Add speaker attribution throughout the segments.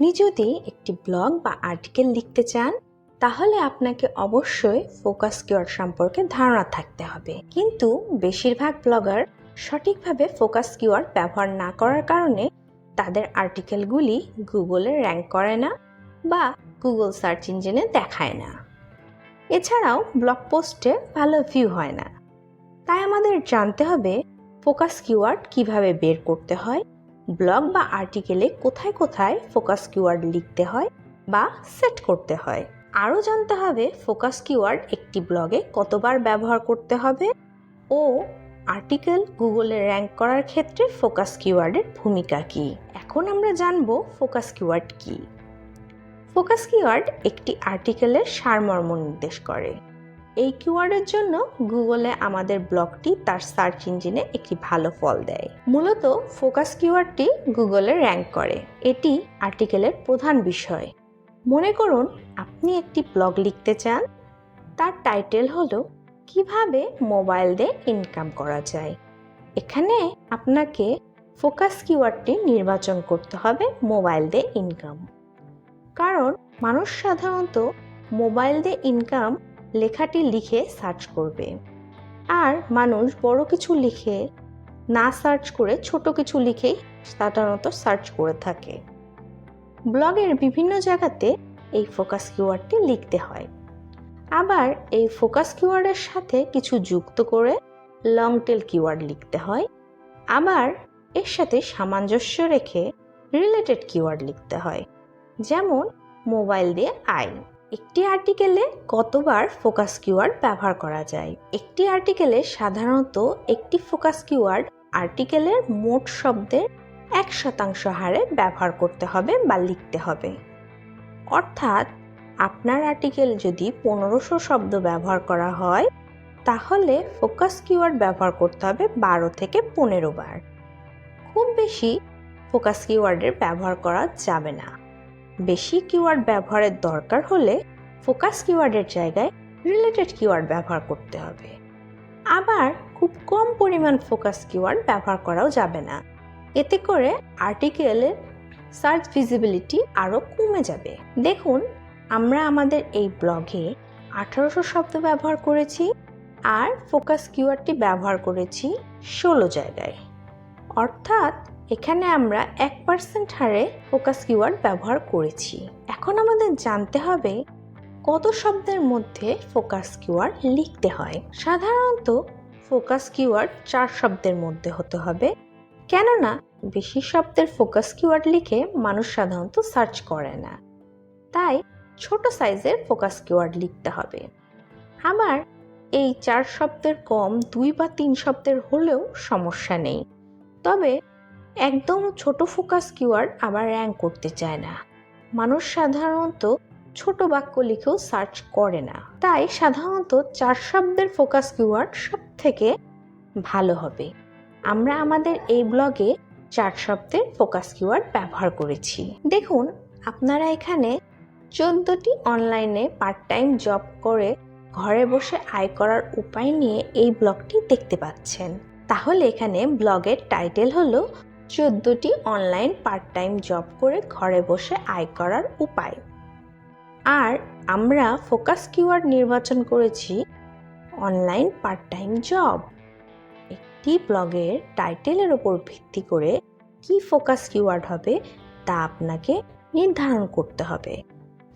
Speaker 1: আপনি যদি একটি ব্লগ বা আর্টিকেল লিখতে চান, তাহলে আপনাকে অবশ্যই ফোকাস কিওয়ার্ড সম্পর্কে ধারণা থাকতে হবে। কিন্তু বেশিরভাগ ব্লগার সঠিকভাবে ফোকাস কিওয়ার্ড ব্যবহার না করার কারণে তাদের আর্টিকেলগুলি গুগলে র্যাঙ্ক করে না বা গুগল সার্চ ইঞ্জিনে দেখায় না। এছাড়াও ব্লগ পোস্টে ভালো ভিউ হয় না। তাই আমাদের জানতে হবে ফোকাস কিওয়ার্ড কীভাবে বের করতে হয় ব্লগ বা আর্টিকেলে কোথায় কোথায় ফোকাস কিওয়ার্ড লিখতে হয় বা সেট করতে হয়। আরও জানতে হবে, ফোকাস কিওয়ার্ড একটি ব্লগে কতবার ব্যবহার করতে হবে ও আর্টিকেল গুগলে র্যাঙ্ক করার ক্ষেত্রে ফোকাস কিওয়ার্ডের ভূমিকা কী। এখন আমরা জানব ফোকাস কিওয়ার্ড কী। ফোকাস কিওয়ার্ড একটি আর্টিকেলের সারমর্ম নির্দেশ করে। এই কিওয়ার্ডের জন্য গুগলে আমাদের ব্লগটি তার সার্চ ইঞ্জিনে একটি ভালো ফল দেয়। মূলত ফোকাস কিওয়ার্ডটি গুগলে র্যাঙ্ক করে। এটি আর্টিকেলের প্রধান বিষয়। মনে করুন, আপনি একটি ব্লগ লিখতে চান, তার টাইটেল হলো, কীভাবে মোবাইল দিয়ে ইনকাম করা যায়? এখানে আপনাকে ফোকাস কিওয়ার্ডটি নির্বাচন করতে হবে মোবাইল দিয়ে ইনকাম। কারণ মানুষ সাধারণত মোবাইল দিয়ে ইনকাম লেখাটি লিখে সার্চ করবে। আর মানুষ বড় কিছু লিখে না সার্চ করে ছোট কিছু লিখেই সাধারণত সার্চ করে থাকে। ব্লগের বিভিন্ন জায়গাতে এই ফোকাস কিওয়ার্ডটি লিখতে হয়। আবার এই ফোকাস কিওয়ার্ডের সাথে কিছু যুক্ত করে লং টেল কিওয়ার্ড লিখতে হয়। আবার এর সাথে সামঞ্জস্য রেখে রিলেটেড কিওয়ার্ড লিখতে হয়। যেমন মোবাইল দিয়ে আই। একটি আর্টিকেলে কতবার ফোকাস কিওয়ার্ড ব্যবহার করা যায়? একটি আর্টিকেলে সাধারণত একটি ফোকাস কিওয়ার্ড আর্টিকেলের মোট শব্দের এক শতাংশ হারে ব্যবহার করতে হবে বা লিখতে হবে। অর্থাৎ আপনার আর্টিকেল যদি পনেরোশো শব্দ ব্যবহার করা হয়, তাহলে ফোকাস কিওয়ার্ড ব্যবহার করতে হবে বারো থেকে পনেরো বার। খুব বেশি ফোকাস কিওয়ার্ডের ব্যবহার করা যাবে না। বেশি কিওয়ার্ড ব্যবহারের দরকার হলে ফোকাস কিওয়ার্ডের জায়গায় রিলেটেড কিওয়ার্ড ব্যবহার করতে হবে। আবার খুব কম পরিমাণ ফোকাস কিওয়ার্ড ব্যবহার করাও যাবে না। এতে করে আর্টিকেলের সার্চ ভিজিবিলিটি আরও কমে যাবে। দেখুন, আমরা আমাদের এই ব্লগে আঠারোশো শব্দ ব্যবহার করেছি আর ফোকাস কিওয়ার্ডটি ব্যবহার করেছি ষোলো জায়গায়। অর্থাৎ এখানে আমরা এক পার্সেন্ট হারে ফোকাস কিওয়ার্ড ব্যবহার করেছি। এখন আমাদের জানতে হবে কত শব্দের মধ্যে ফোকাস কিওয়ার্ড লিখতে হয়। সাধারণত ফোকাস কিওয়ার্ড চার শব্দের মধ্যে হতে হবে। কেননা বেশি শব্দের ফোকাস কিওয়ার্ড লিখে মানুষ সাধারণত সার্চ করে না। তাই ছোট সাইজের ফোকাস কিওয়ার্ড লিখতে হবে। আবার এই চার শব্দের কম দুই বা তিন শব্দের হলেও সমস্যা নেই। তবে একদম ছোট ফোকাস কিওয়ার্ড আবার র্যাঙ্ক করতে চায় না। মানুষ সাধারণত ছোট বাক্য লিখেও সার্চ করে না। তাই সাধারণত চার শব্দের ফোকাস কিওয়ার্ড সব থেকে ভালো হবে। আমরা আমাদের এই ব্লগে চার শব্দের ফোকাস কিওয়ার্ড ব্যবহার করেছি। দেখুন, আপনারা এখানে চোদ্দটি অনলাইনে পার্ট টাইম জব করে ঘরে বসে আয় করার উপায় নিয়ে এই ব্লগটি দেখতে পাচ্ছেন। তাহলে এখানে ব্লগের টাইটেল হলো চোদ্দটি অনলাইন পার্ট টাইম জব করে ঘরে বসে আয় করার উপায়। আর আমরা ফোকাস কিওয়ার্ড নির্বাচন করেছি অনলাইন পার্ট টাইম জব। একটি ব্লগের টাইটেলের ওপর ভিত্তি করে কি ফোকাস কিওয়ার্ড হবে তা আপনাকে নির্ধারণ করতে হবে।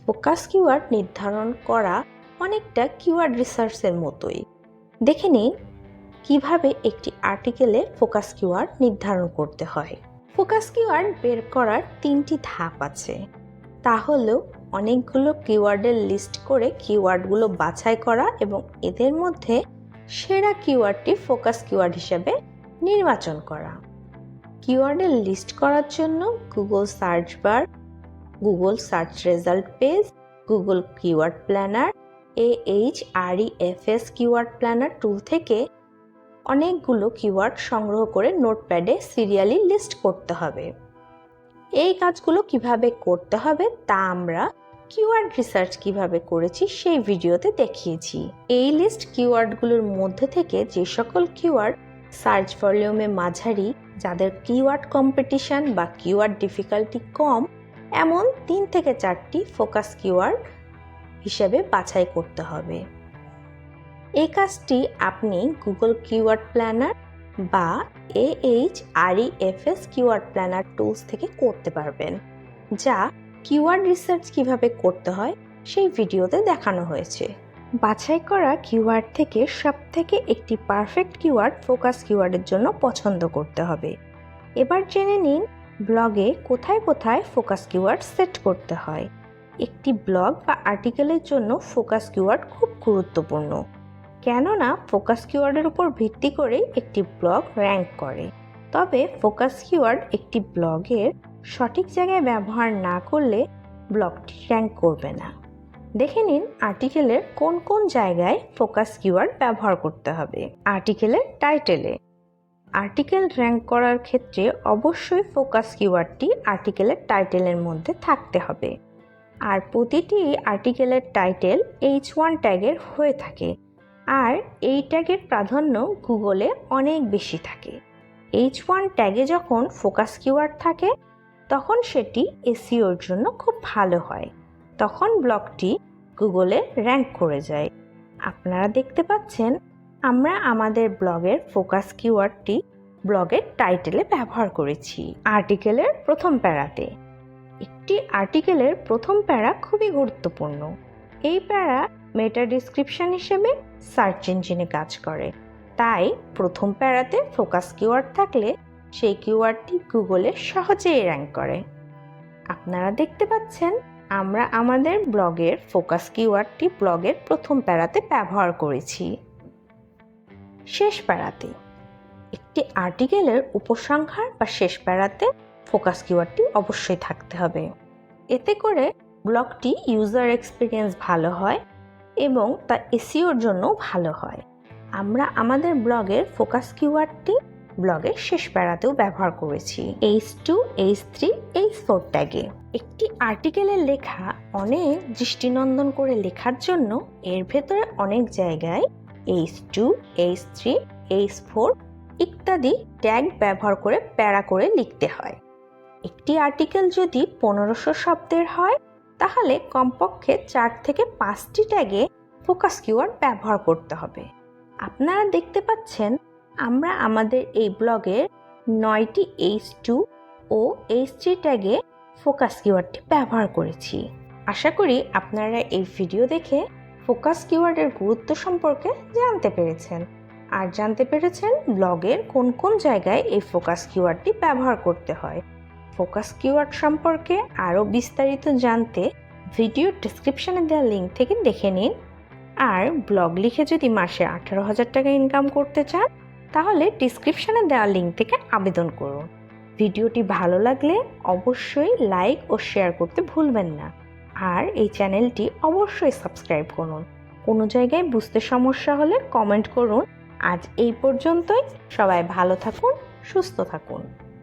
Speaker 1: ফোকাস কিওয়ার্ড নির্ধারণ করা অনেকটা কিওয়ার্ড রিসার্চের মতোই। দেখে নিন কীভাবে একটি আর্টিকেলে ফোকাস কিওয়ার্ড নির্ধারণ করতে হয়? ফোকাস কিওয়ার্ড বের করার তিনটি ধাপ আছে। তা হলো, অনেকগুলো কিওয়ার্ডের লিস্ট করে কিওয়ার্ডগুলো বাছাই করা এবং এদের মধ্যে সেরা কিওয়ার্ডটি ফোকাস কিওয়ার্ড হিসেবে নির্বাচন করা। কিওয়ার্ডের লিস্ট করার জন্য Google search bar Google search result page Google keyword planner A H R E F S keyword planner tool থেকে অনেকগুলো কিওয়ার্ড সংগ্রহ করে নোটপ্যাডে সিরিয়ালি লিস্ট করতে হবে। এই কাজগুলো কীভাবে করতে হবে তা আমরা কিওয়ার্ড রিসার্চ কীভাবে করেছি সেই ভিডিওতে দেখিয়েছি। এই লিস্ট কিওয়ার্ডগুলোর মধ্যে থেকে যে সকল কিওয়ার্ড সার্চ ভলিউমে মাঝারি, যাদের কিওয়ার্ড কম্পিটিশন বা কিওয়ার্ড ডিফিকাল্টি কম, এমন তিন থেকে চারটি ফোকাস কিওয়ার্ড হিসেবে বাছাই করতে হবে। এই কাজটি আপনি গুগল কিওয়ার্ড প্ল্যানার বা H R E F S keyword planner tools থেকে করতে পারবেন, যা কিওয়ার্ড রিসার্চ কীভাবে করতে হয় সেই ভিডিওতে দেখানো হয়েছে। বাছাই করা কিওয়ার্ড থেকে সবথেকে একটি পারফেক্ট কিওয়ার্ড ফোকাস কিওয়ার্ডের জন্য পছন্দ করতে হবে। এবার জেনে নিন ব্লগে কোথায় কোথায় ফোকাস কিওয়ার্ড সেট করতে হয়। একটি ব্লগ বা আর্টিকেলের জন্য ফোকাস কিওয়ার্ড খুব গুরুত্বপূর্ণ। কেননা ফোকাস কিওয়ার্ডের উপর ভিত্তি করে একটি ব্লগ র্যাঙ্ক করে। তবে ফোকাস কিওয়ার্ড একটি ব্লগের সঠিক জায়গায় ব্যবহার না করলে ব্লগটি র্যাঙ্ক করবে না। দেখে নিন আর্টিকেলের কোন কোন জায়গায় ফোকাস কিওয়ার্ড ব্যবহার করতে হবে। আর্টিকেলের টাইটেলে। আর্টিকেল র্যাঙ্ক করার ক্ষেত্রে অবশ্যই ফোকাস কিওয়ার্ডটি আর্টিকেলের টাইটেলের মধ্যে থাকতে হবে। আর প্রতিটি আর্টিকেলের টাইটেল এইচ ওয়ান ট্যাগের হয়ে থাকে। আর এই ট্যাগের প্রাধান্য গুগলে অনেক বেশি থাকে। এইচ ওয়ান ট্যাগে যখন ফোকাস কিওয়ার্ড থাকে, তখন সেটি এসিওর জন্য খুব ভালো হয়। তখন ব্লগটি গুগলে র্যাঙ্ক করে যায়। আপনারা দেখতে পাচ্ছেন, আমরা আমাদের ব্লগের ফোকাস কিওয়ার্ডটি ব্লগের টাইটেলে ব্যবহার করেছি। আর্টিকেলের প্রথম প্যারাতে। একটি আর্টিকেলের প্রথম প্যারা খুবই গুরুত্বপূর্ণ। এই প্যারা মেটা ডিসক্রিপশন হিসেবে সার্চ ইঞ্জিনে কাজ করে। তাই প্রথম প্যারাতে ফোকাস কিওয়ার্ড থাকলে সেই কিওয়ার্ডটি গুগলে সহজেই র্যাঙ্ক করে। আপনারা দেখতে পাচ্ছেন, আমরা আমাদের ব্লগের ফোকাস কিওয়ার্ডটি ব্লগের প্রথম প্যারাতে ব্যবহার করেছি। শেষ প্যারাতে, একটি আর্টিকেলের উপসংহার বা শেষ প্যারাতে ফোকাস কিওয়ার্ডটি অবশ্যই থাকতে হবে। এতে করে ব্লগটি ইউজার এক্সপিরিয়েন্স ভালো হয় এবং তা এসিওর জন্য ভালো হয়। আমরা আমাদের ব্লগের ফোকাস কিওয়ার্ডটি ব্লগের শেষ প্যারাতেও ব্যবহার করেছি। H two H three H four ট্যাগে একটি আর্টিকেলের লেখা অনেক দৃষ্টিনন্দন করে লেখার জন্য এর ভেতরে অনেক জায়গায় H two H three H four ইত্যাদি ট্যাগ ব্যবহার করে প্যারা করে লিখতে হয়। একটি আর্টিকেল যদি পনেরোশো শব্দের হয় তাহলে কমপক্ষে চার থেকে পাঁচটি ট্যাগে ফোকাস কিওয়ার্ড ব্যবহার করতে হবে। আপনারা দেখতে পাচ্ছেন, আমরা আমাদের এই ব্লগের নয়টি এইচ টু ও এইচ থ্রি ট্যাগে ফোকাস কিওয়ার্ডটি ব্যবহার করেছি। আশা করি আপনারা এই ভিডিও দেখে ফোকাস কিওয়ার্ডের গুরুত্ব সম্পর্কে জানতে পেরেছেন। আর জানতে পেরেছেন ব্লগের কোন কোন জায়গায় এই ফোকাস কিওয়ার্ডটি ব্যবহার করতে হয়। ফোকাস কিওয়ার্ড সম্পর্কে আরও বিস্তারিত জানতে ভিডিও ডিসক্রিপশনে দেওয়া লিঙ্ক থেকে দেখে নিন। আর ব্লগ লিখে যদি মাসে আঠারো হাজার টাকা ইনকাম করতে চান, তাহলে ডিসক্রিপশনে দেওয়া লিঙ্ক থেকে আবেদন করুন। ভিডিওটি ভালো লাগলে অবশ্যই লাইক ও শেয়ার করতে ভুলবেন না। আর এই চ্যানেলটি অবশ্যই সাবস্ক্রাইব করুন। কোনো জায়গায় বুঝতে সমস্যা হলে কমেন্ট করুন। আজ এই পর্যন্তই। সবাই ভালো থাকুন, সুস্থ থাকুন।